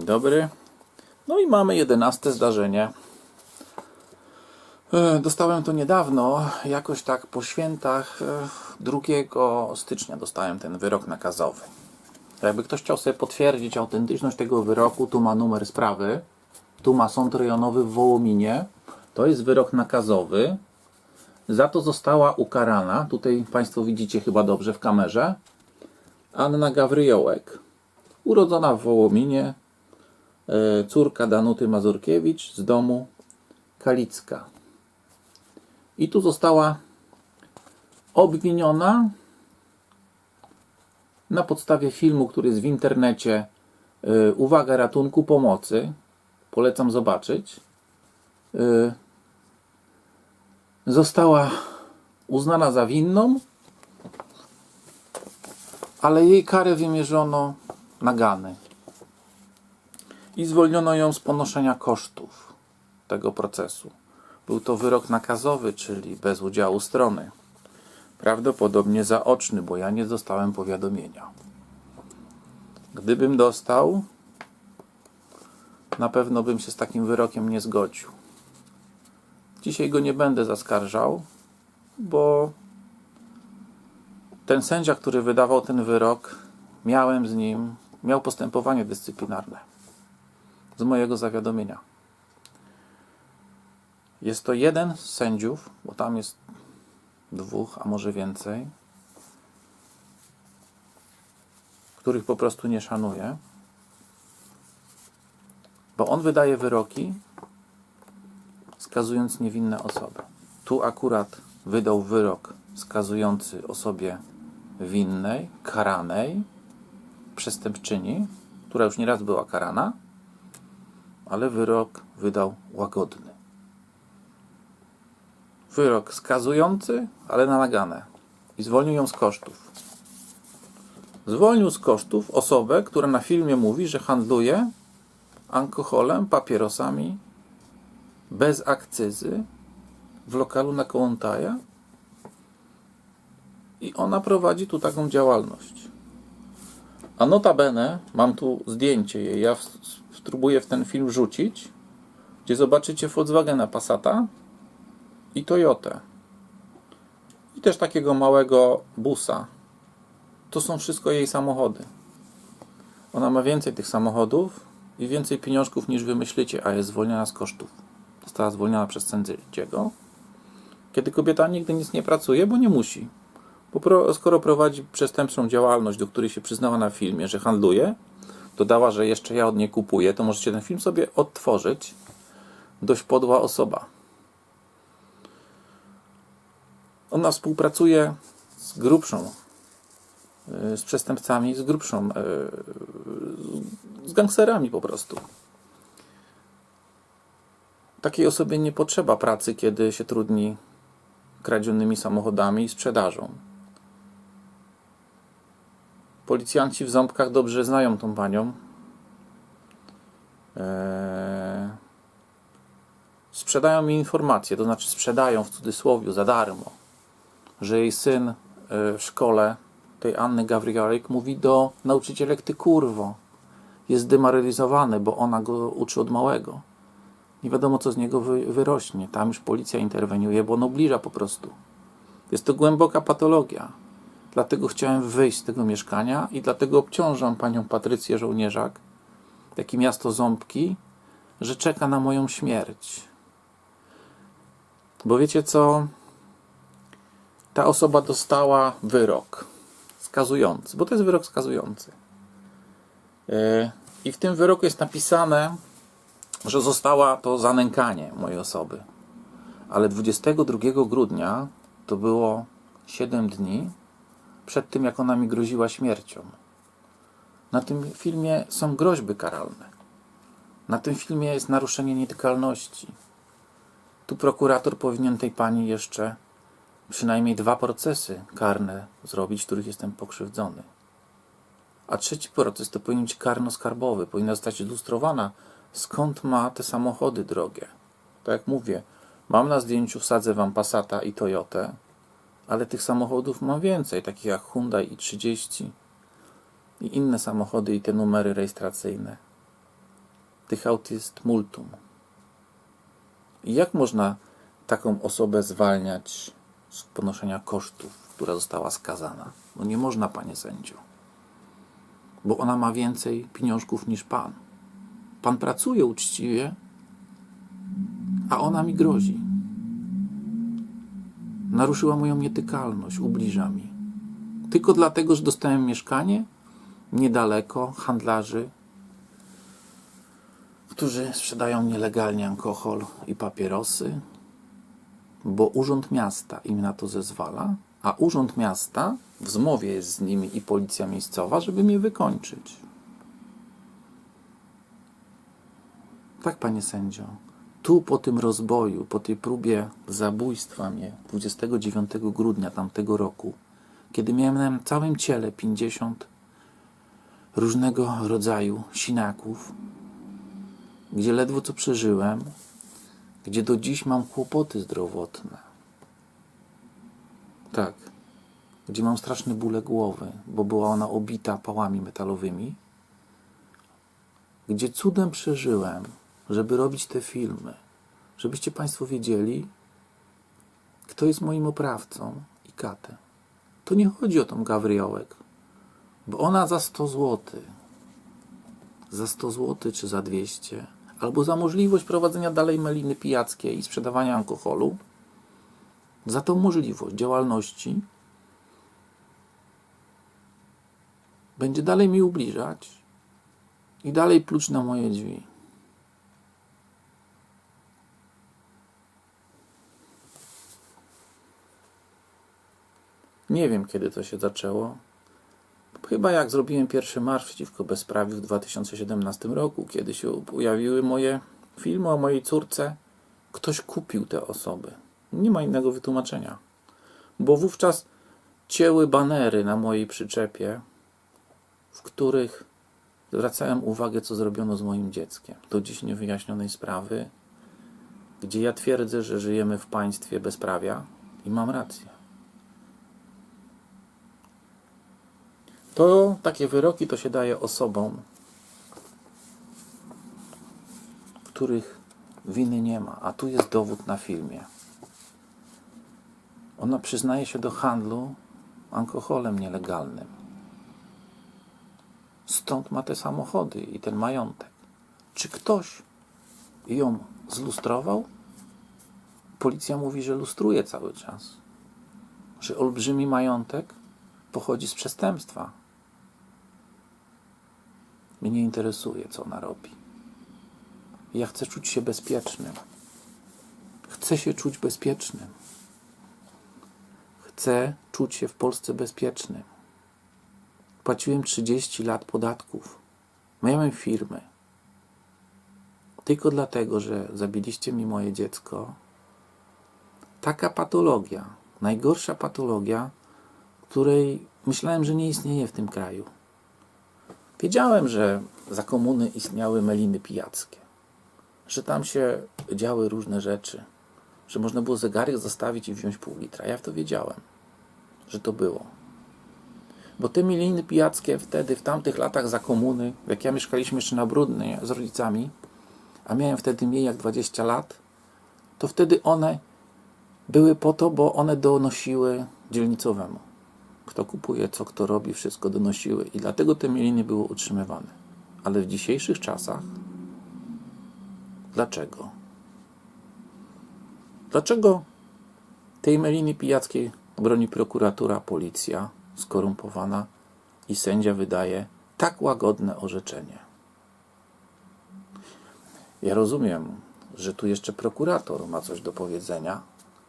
Dzień dobry. No i mamy jedenaste zdarzenie. E, Dostałem to niedawno, jakoś tak po świętach e, 2 stycznia dostałem ten wyrok nakazowy. Jakby ktoś chciał sobie potwierdzić autentyczność tego wyroku, tu ma numer sprawy, tu ma sąd rejonowy w Wołominie, to jest wyrok nakazowy. Za to została ukarana, tutaj Państwo widzicie chyba dobrze w kamerze, Anna Gawryjołek, urodzona w Wołominie, e, córka Danuty Mazurkiewicz z domu Kalicka. I tu została obwiniona na podstawie filmu, który jest w internecie. e, Uwaga, ratunku, pomocy. Polecam zobaczyć. E, Została uznana za winną, ale jej karę wymierzono nagany i zwolniono ją z ponoszenia kosztów tego procesu. Był to wyrok nakazowy, czyli bez udziału strony. Prawdopodobnie zaoczny, bo ja nie dostałem powiadomienia. Gdybym dostał, na pewno bym się z takim wyrokiem nie zgodził. Dzisiaj go nie będę zaskarżał, bo ten sędzia, który wydawał ten wyrok, miałem z nim, miał postępowanie dyscyplinarne z mojego zawiadomienia. Jest to jeden z sędziów, bo tam jest dwóch, a może więcej, których po prostu nie szanuję, bo on wydaje wyroki, skazując niewinne osoby. Tu akurat wydał wyrok skazujący osobie winnej, karanej, przestępczyni, która już nieraz była karana, ale wyrok wydał łagodny. Wyrok skazujący, ale na. I zwolnił ją z kosztów. Zwolnił z kosztów osobę, która na filmie mówi, że handluje alkoholem, papierosami bez akcyzy w lokalu na Kołątaja i ona prowadzi tu taką działalność. A notabene, mam tu zdjęcie jej, ja spróbuję w ten film wrzucić, gdzie zobaczycie Volkswagena Passata i Toyotę. I też takiego małego busa. To są wszystko jej samochody. Ona ma więcej tych samochodów i więcej pieniążków niż wy myślicie, a jest zwolniona z kosztów. Została zwolniona przez sędziego. Kiedy kobieta nigdy nic nie pracuje, bo nie musi. Bo skoro prowadzi przestępczą działalność, do której się przyznała na filmie, że handluje, dodała, że jeszcze ja od niej kupuję, to możecie ten film sobie odtworzyć. Dość podła osoba. Ona współpracuje z grubszą, y, z przestępcami, z grubszą, y, z gangsterami po prostu. Takiej osobie nie potrzeba pracy, kiedy się trudni kradzionymi samochodami i sprzedażą. Policjanci w ząbkach dobrze znają tą panią. Eee, sprzedają mi informacje, to znaczy sprzedają w cudzysłowie za darmo, że jej syn e, w szkole tej Anny Gawriolek mówi do nauczycielek ty kurwo. Jest demoralizowany, bo ona go uczy od małego. Nie wiadomo, co z niego wy, wyrośnie. Tam już policja interweniuje, bo on obliża po prostu. Jest to głęboka patologia. Dlatego chciałem wyjść z tego mieszkania i dlatego obciążam panią Patrycję Żołnierzak, jak i miasto Ząbki, że czeka na moją śmierć. Bo wiecie co? Ta osoba dostała wyrok skazujący, bo to jest wyrok skazujący. Yy, I w tym wyroku jest napisane, że została to zanękanie mojej osoby. Ale 22 grudnia to było 7 dni przed tym, jak ona mi groziła śmiercią. Na tym filmie są groźby karalne. Na tym filmie jest naruszenie nietykalności. Tu prokurator powinien tej pani jeszcze przynajmniej dwa procesy karne zrobić, których jestem pokrzywdzony. A trzeci proces to powinien być karno-skarbowy. Powinna zostać ilustrowana, skąd ma te samochody drogie. Tak jak mówię, mam na zdjęciu, wsadzę wam Passata i Toyotę, ale tych samochodów mam więcej, takich jak Hyundai i 30 i inne samochody i te numery rejestracyjne. tych aut jest multum. I jak można taką osobę zwalniać z ponoszenia kosztów, która została skazana? No nie można, panie sędzio. Bo ona ma więcej pieniążków niż pan. Pan pracuje uczciwie, a ona mi grozi. Naruszyła moją nietykalność, ubliża mi. Tylko dlatego, że dostałem mieszkanie niedaleko handlarzy, którzy sprzedają nielegalnie alkohol i papierosy, bo Urząd Miasta im na to zezwala, a Urząd Miasta w zmowie jest z nimi i policja miejscowa, żeby mnie wykończyć. Tak, panie sędzio. Tu po tym rozboju, po tej próbie zabójstwa mnie 29 grudnia tamtego roku, kiedy miałem na całym ciele 50 różnego rodzaju sinaków, gdzie ledwo co przeżyłem, gdzie do dziś mam kłopoty zdrowotne. Tak, gdzie mam straszne bóle głowy, bo była ona obita pałami metalowymi, gdzie cudem przeżyłem, żeby robić te filmy, żebyście Państwo wiedzieli, kto jest moim oprawcą i katem. To nie chodzi o tą Gawriołek, bo ona za 100 zł, za 100 zł czy za 200, albo za możliwość prowadzenia dalej meliny pijackiej i sprzedawania alkoholu, za tą możliwość działalności będzie dalej mi ubliżać i dalej pluć na moje drzwi. Nie wiem, kiedy to się zaczęło. Chyba jak zrobiłem pierwszy marsz przeciwko bezprawiu w 2017 roku, kiedy się pojawiły moje filmy o mojej córce, ktoś kupił te osoby. Nie ma innego wytłumaczenia. Bo wówczas cięły banery na mojej przyczepie, w których zwracałem uwagę, co zrobiono z moim dzieckiem. Do dziś niewyjaśnionej sprawy, gdzie ja twierdzę, że żyjemy w państwie bezprawia i mam rację. To takie wyroki to się daje osobom, których winy nie ma. A tu jest dowód na filmie. Ona przyznaje się do handlu alkoholem nielegalnym. Stąd ma te samochody i ten majątek. Czy ktoś ją zlustrował? Policja mówi, że lustruje cały czas. Że olbrzymi majątek pochodzi z przestępstwa. Mnie nie interesuje, co ona robi. Ja chcę czuć się bezpiecznym. Chcę się czuć bezpiecznym. Chcę czuć się w Polsce bezpiecznym. Płaciłem 30 lat podatków. Miałem firmę. Tylko dlatego, że zabiliście mi moje dziecko. Taka patologia, najgorsza patologia, której myślałem, że nie istnieje w tym kraju. Wiedziałem, że za komuny istniały meliny pijackie, że tam się działy różne rzeczy, że można było zegarek zostawić i wziąć pół litra. Ja w to wiedziałem, że to było. Bo te meliny pijackie wtedy, w tamtych latach za komuny, jak ja mieszkaliśmy jeszcze na Brudnej z rodzicami, a miałem wtedy mniej jak 20 lat, to wtedy one były po to, bo one donosiły dzielnicowemu kto kupuje, co kto robi, wszystko donosiły i dlatego te mieliny były utrzymywane. Ale w dzisiejszych czasach dlaczego? Dlaczego tej meliny pijackiej broni prokuratura, policja skorumpowana i sędzia wydaje tak łagodne orzeczenie? Ja rozumiem, że tu jeszcze prokurator ma coś do powiedzenia,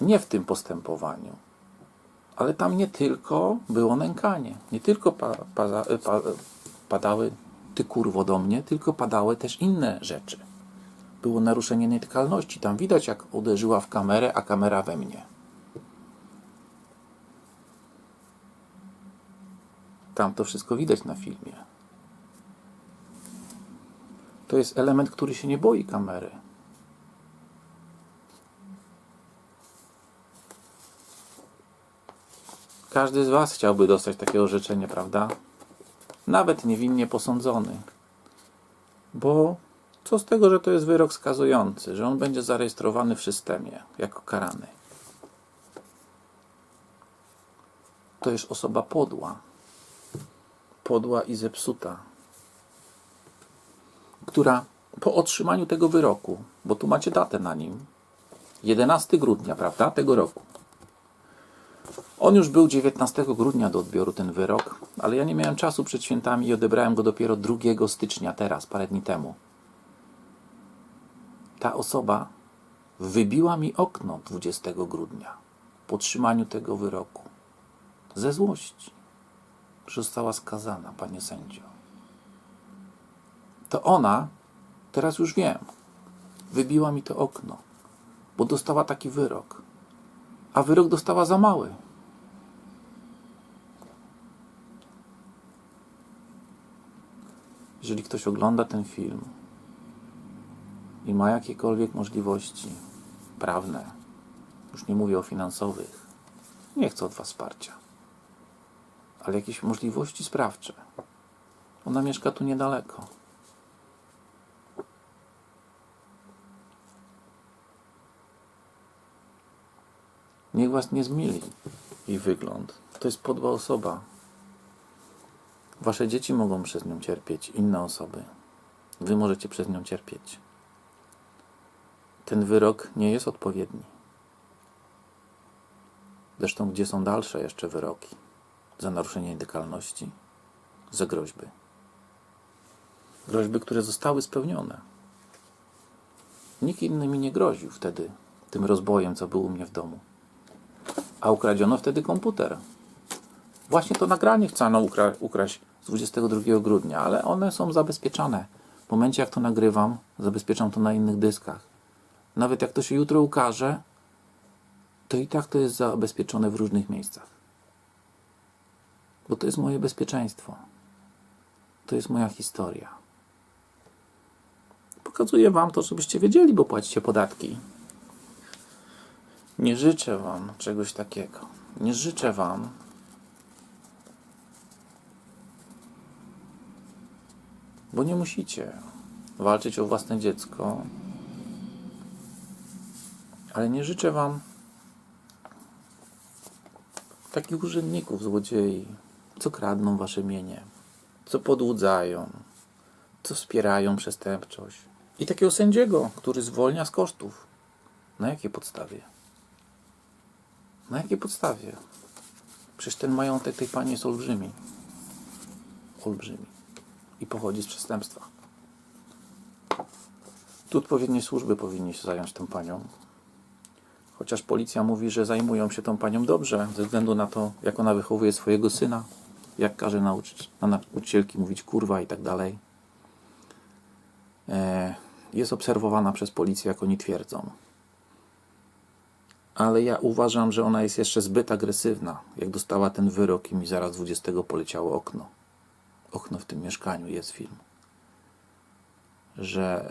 nie w tym postępowaniu, ale tam nie tylko było nękanie, nie tylko pa, pa, pa, padały ty kurwo do mnie, tylko padały też inne rzeczy. Było naruszenie nietykalności. Tam widać, jak uderzyła w kamerę, a kamera we mnie. Tam to wszystko widać na filmie. To jest element, który się nie boi kamery. Każdy z Was chciałby dostać takie orzeczenie, prawda? Nawet niewinnie posądzony. Bo Co z tego, że to jest wyrok skazujący, że on będzie zarejestrowany w systemie jako karany? To jest osoba podła. Podła i zepsuta. Która po otrzymaniu tego wyroku, bo tu macie datę na nim, 11 grudnia, prawda, tego roku. On już był 19 grudnia do odbioru ten wyrok, ale ja nie miałem czasu przed świętami i odebrałem go dopiero 2 stycznia, teraz, parę dni temu. Ta osoba wybiła mi okno 20 grudnia po otrzymaniu tego wyroku. Ze złości, że została skazana, panie sędzio. To ona, teraz już wiem, wybiła mi to okno, bo dostała taki wyrok, a wyrok dostała za mały. Jeżeli ktoś ogląda ten film i ma jakiekolwiek możliwości prawne, już nie mówię o finansowych, nie chcę od Was wsparcia, ale jakieś możliwości sprawcze. Ona mieszka tu niedaleko. Niech Was nie zmyli jej wygląd. To jest podła osoba. Wasze dzieci mogą przez nią cierpieć, inne osoby. Wy możecie przez nią cierpieć. Ten wyrok nie jest odpowiedni. Zresztą, gdzie są dalsze jeszcze wyroki? Za naruszenie indykalności, za groźby. Groźby, które zostały spełnione. Nikt inny mi nie groził wtedy tym rozbojem, co był u mnie w domu. A ukradziono wtedy komputer. Właśnie to nagranie chciano ukra- ukraść z 22 grudnia, ale one są zabezpieczone. W momencie, jak to nagrywam, zabezpieczam to na innych dyskach. Nawet jak to się jutro ukaże, to i tak to jest zabezpieczone w różnych miejscach. Bo to jest moje bezpieczeństwo. To jest moja historia. Pokazuję Wam to, żebyście wiedzieli, bo płacicie podatki. Nie życzę Wam czegoś takiego. Nie życzę Wam, bo nie musicie walczyć o własne dziecko, ale nie życzę Wam takich urzędników, złodziei, co kradną Wasze mienie, co podłudzają, co wspierają przestępczość. I takiego sędziego, który zwolnia z kosztów. Na jakiej podstawie? Na jakiej podstawie? Przecież ten majątek tej pani jest olbrzymi. Olbrzymi. I pochodzi z przestępstwa. Tu odpowiednie służby powinny się zająć tą panią. Chociaż policja mówi, że zajmują się tą panią dobrze, ze względu na to, jak ona wychowuje swojego syna, jak każe nauczyć, na nauczycielki mówić kurwa i tak dalej. E, Jest obserwowana przez policję, jak oni twierdzą ale ja uważam, że ona jest jeszcze zbyt agresywna. Jak dostała ten wyrok i mi zaraz 20 poleciało okno. Okno w tym mieszkaniu, jest film. Że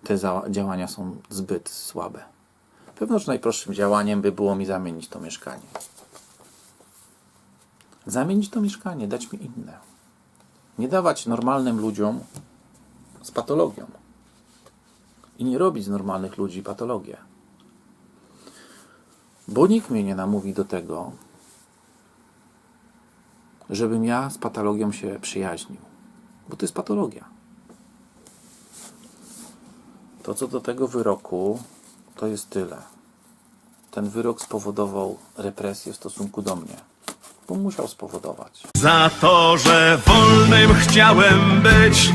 e, te działania są zbyt słabe. Pewno, że najprostszym działaniem by było mi zamienić to mieszkanie. Zamienić to mieszkanie, dać mi inne. Nie dawać normalnym ludziom z patologią. I nie robić z normalnych ludzi patologię. Bo nikt mnie nie namówi do tego, żebym ja z patologią się przyjaźnił. Bo to jest patologia. To co do tego wyroku, to jest tyle. Ten wyrok spowodował represję w stosunku do mnie. Bo musiał spowodować. Za to, że wolnym chciałem być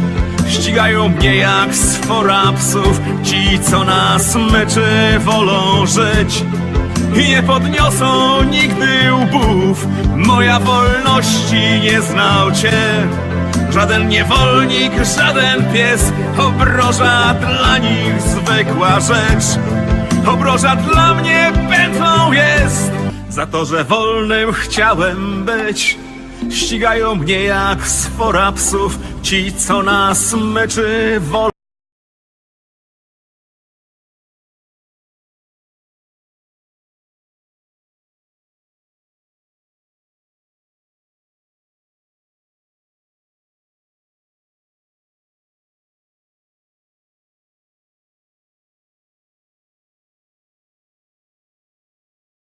Ścigają mnie jak sfora psów Ci, co na smyczy wolą żyć nie podniosą nigdy łbów. Moja wolności nie znał cię. Żaden niewolnik, żaden pies. Obroża dla nich zwykła rzecz. Obroża dla mnie pętlą jest. Za to, że wolnym chciałem być Ścigają mnie jak sfora psów. Ci, co na smyczy wolą